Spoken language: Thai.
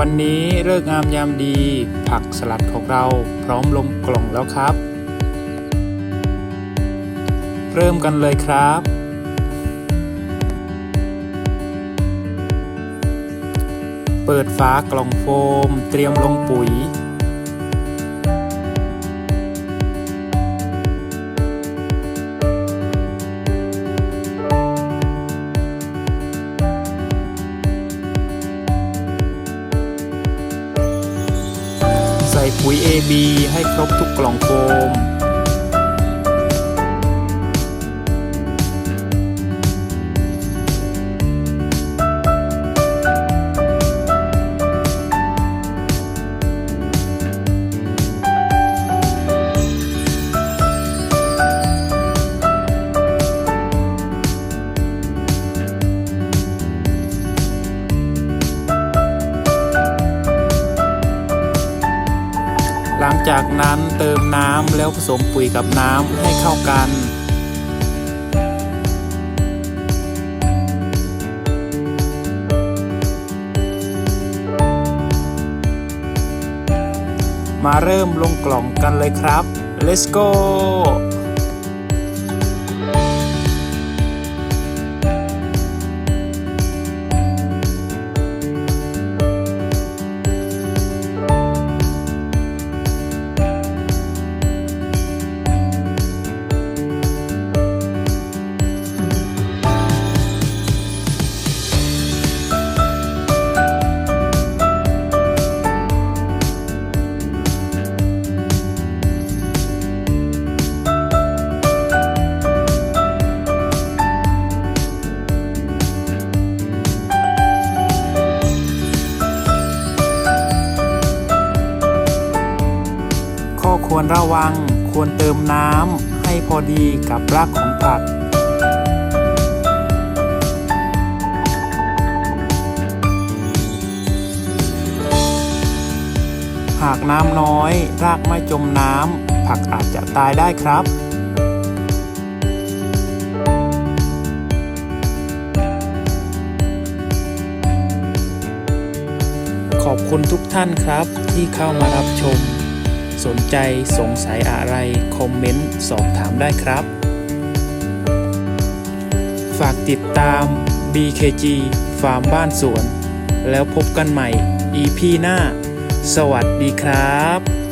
วันนี้เลิกงามยามดี ผักสลัดของเราพร้อมลงกล่องแล้วครับ เริ่มกันเลยครับ เปิดฝากล่องโฟม เตรียมลงปุ๋ย ใส่ปุ๋ย AB ให้ครบทุกกล่องโฟม หลังจากนั้นเติมน้ำแล้วผสมปุ๋ยกับน้ำให้เข้ากันมาเริ่มลงกล่องกันเลยครับ let's go ควรระวัง ควรเติมน้ำให้พอดีกับรากของผัก หากน้ำน้อย รากไม่จมน้ำ ผักอาจจะตายได้ครับขอบคุณทุกท่านครับที่เข้ามารับชม สนใจสงสัยอะไร คอมเมนต์ สอบถามได้ครับ ฝากติดตาม BKG ฟาร์มบ้านสวน แล้วพบกันใหม่ EP หน้า สวัสดีครับ